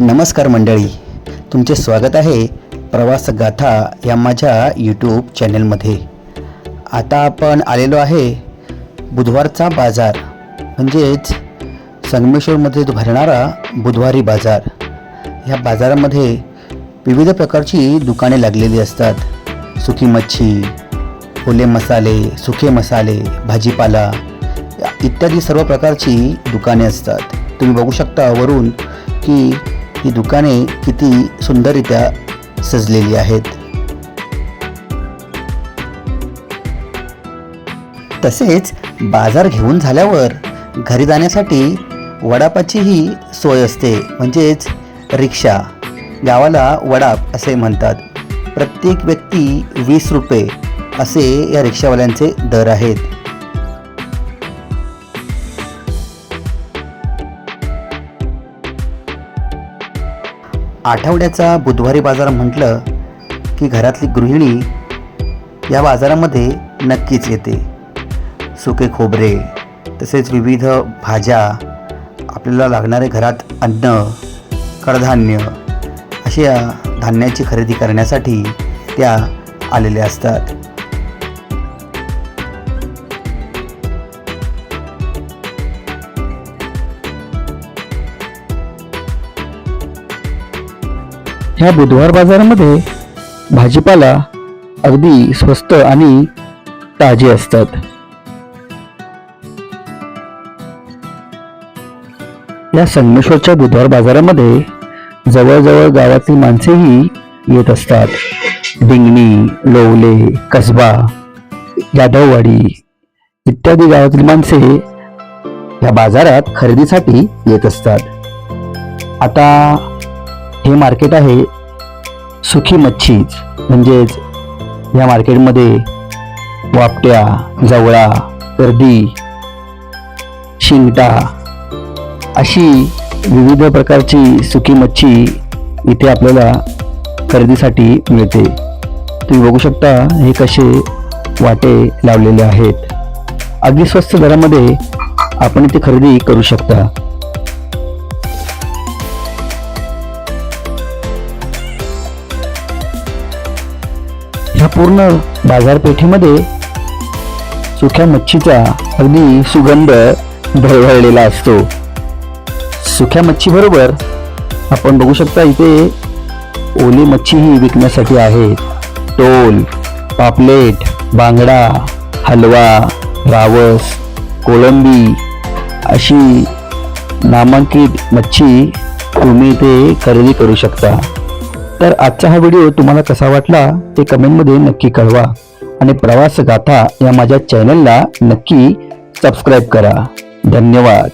नमस्कार मंडळी. तुमचे स्वागत आहे प्रवास गाथा या माझ्या यूट्यूब चॅनलमध्ये. आता आपण आलेलो आहे बुधवारचा बाजार म्हणजेच संगमेश्वरमध्ये भरणारा बुधवारी बाजार. ह्या बाजारामध्ये विविध प्रकारची दुकाने लागलेली असतात. सुकी मच्छी ओले मसाले सुके मसाले भाजीपाला इत्यादी सर्व प्रकारची दुकाने असतात. तुम्ही बघू शकता वरून की ही दुकाने किती सुंदररित्या सजलेली आहेत. तसेच बाजार घेऊन झाल्यावर घरी जाण्यासाठी वडापाचीही सोय असते म्हणजेच रिक्षा. गावाला वडाप असे म्हणतात. प्रत्येक व्यक्ती वीस रुपये असे या रिक्षावाल्यांचे दर आहेत. आठवड्याचा बुधवारी बाजार म्हटलं की घरातली गृहिणी या बाजारामध्ये नक्कीच येते. सुके खोबरे तसेच विविध भाज्या आपल्याला लागणारे घरात अन्न कडधान्य अशा धान्याची खरेदी करण्यासाठी त्या आलेल्या असतात. ह्या बुधवार बाजारामध्ये भाजीपाला अगदी स्वस्त आणि ताजे असतात. या संगमेश्वरच्या बुधवार बाजारामध्ये जवळजवळ गावातली माणसेही येत असतात. डिंगणी लोवले कसबा यादववाडी इत्यादी गावातील माणसे या बाजारात खरेदीसाठी येत असतात. आता हे मार्केट आहे सुखी मच्छीज म्हणजेच या मार्केटमध्ये वापट्या जवळा गर्दी शिंगटा अशी विविध प्रकारची सुकी मच्छी इथे आपल्याला खरेदीसाठी मिळते. तुम्ही बघू शकता हे कसे वाटे लावलेले आहेत. अगदी स्वस्त दरामध्ये आपण इथे खरेदी करू शकता. पूर्ण बाजारपेठेमध्ये सुक्या मच्छीचा अगदी सुगंध ढळवळलेला असतो. सुक्या मच्छीबरोबर आपण बघू शकता इथे ओली मच्छीही विकण्यासाठी आहे. टोल पापलेट बांगडा हलवा रावस कोळंबी अशी नामांकित मच्छी तुम्ही इथे खरेदी करू शकता. तर आजचा हा व्हिडिओ तुम्हाला कसा वाटला ते कमेंटमध्ये नक्की कळवा. आणि प्रवास गाथा या माझ्या चॅनलला नक्की सबस्क्राईब करा. धन्यवाद.